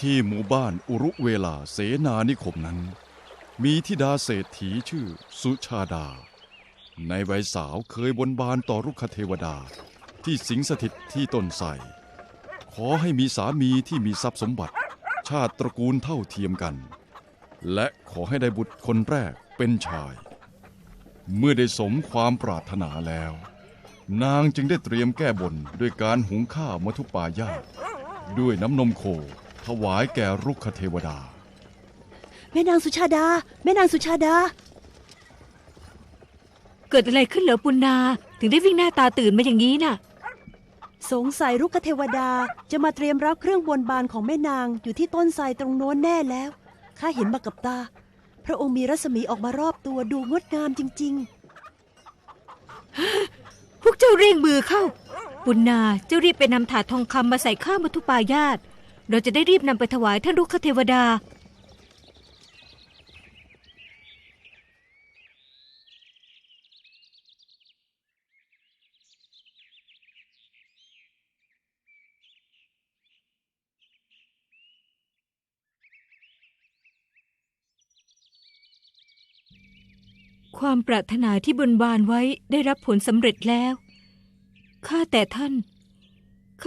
ที่หมู่บ้านอุรุเวลาเสนานิคมนั้น มีธิดาเศรษฐีชื่อสุชาดา ในวัยสาวเคยบนบานต่อรุกขเทวดาที่สิงสถิตที่ต้นไทรขอให้มีสามีที่มีทรัพย์สมบัติ ชาติตระกูลเท่าเทียมกัน และขอให้ได้บุตรคนแรกเป็นชาย เมื่อได้สมความปรารถนาแล้ว นางจึงได้เตรียมแก้บนด้วยการหุงข้าวมัทุปายาด้วยน้ำนมโค ถวายแก่รุกขเทวดา แม่นางสุชาดา แม่นางสุชาดา เกิดอะไรขึ้นเหรอปุณนาถึงได้วิ่งหน้าตาตื่นมาอย่างนี้น่ะ สงสัยรุกขเทวดาจะมาเตรียมรับเครื่องบนบานของแม่นางอยู่ที่ต้นไทรตรงโน้นแน่แล้วข้าเห็นมากับตา พระองค์มีรัศมีออกมารอบตัวดูงดงามจริง พวกเจ้าเร่งมือเข้า ปุณนาเจ้ารีบไปนำถาดทองคำมาใส่ข้าวมัทุปายาต เราจะได้รีบนำไปถวายท่านรุกขเทวดา ความปรารถนาที่บนบานไว้ได้รับผลสำเร็จแล้ว ข้าแต่ท่าน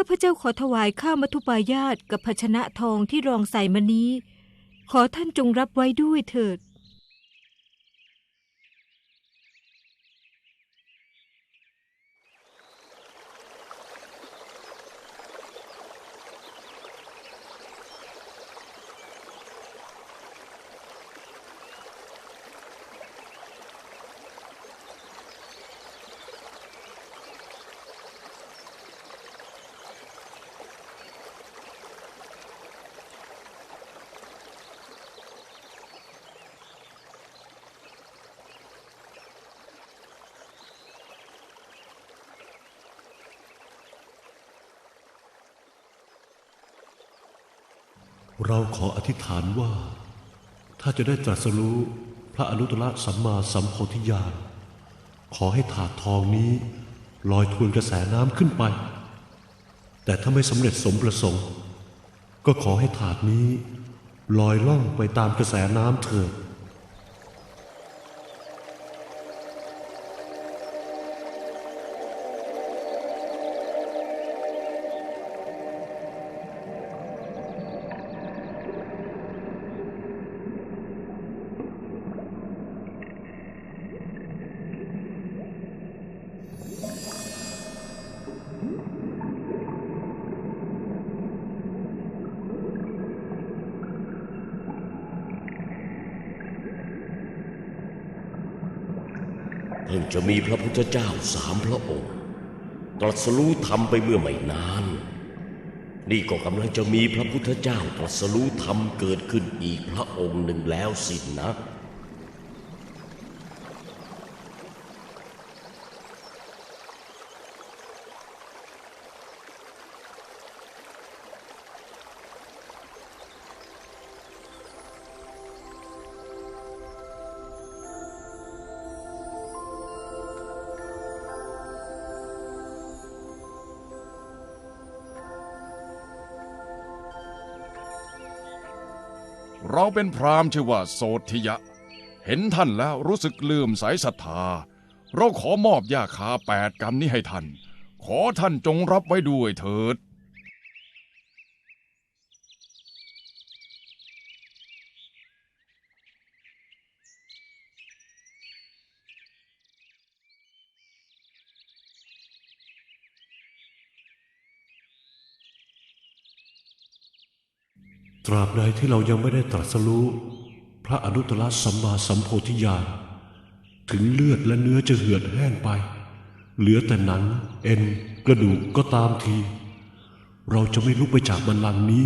ข้าพเจ้าขอถวายข้าวมัทุปายาตกับภาชนะทองที่รองใส่มานี้ ขอท่านจงรับไว้ด้วยเถิด เราขออธิษฐานว่า ถ้าจะได้ตรัสรู้พระอนุตตรสัมมาสัมโพธิญาณขอให้ถาดทองนี้ ลอยทวนกระแสน้ำขึ้นไป แต่ถ้าไม่สำเร็จสมประสงค์ ก็ขอให้ถาดนี้ ลอยล่องไปตามกระแสน้ำเถิด เพิ่งจะมีพระพุทธเจ้าสามพระองค์ ตรัสรู้ธรรมไปเมื่อไม่นาน นี่ก็กำลังจะมีพระพุทธเจ้าตรัสรู้ธรรมเกิดขึ้นอีกพระองค์หนึ่งแล้วสินนะ เราเป็นพราหมณ์ชื่อว่าโสธิยะ เห็นท่านแล้วรู้สึกลืมสายศรัทธา เราขอมอบยาคาแปดกรรมนี้ให้ท่าน ขอท่านจงรับไว้ด้วยเถิด ตราบใดที่เรายังไม่ได้ตรัสรู้ พระอนุตตรสัมมาสัมโพธิญาณถึงเลือดและเนื้อจะเหือดแห้งไป เหลือแต่หนัง เอ็น กระดูกก็ตามที เราจะไม่ลุกไปจากบันลังนี้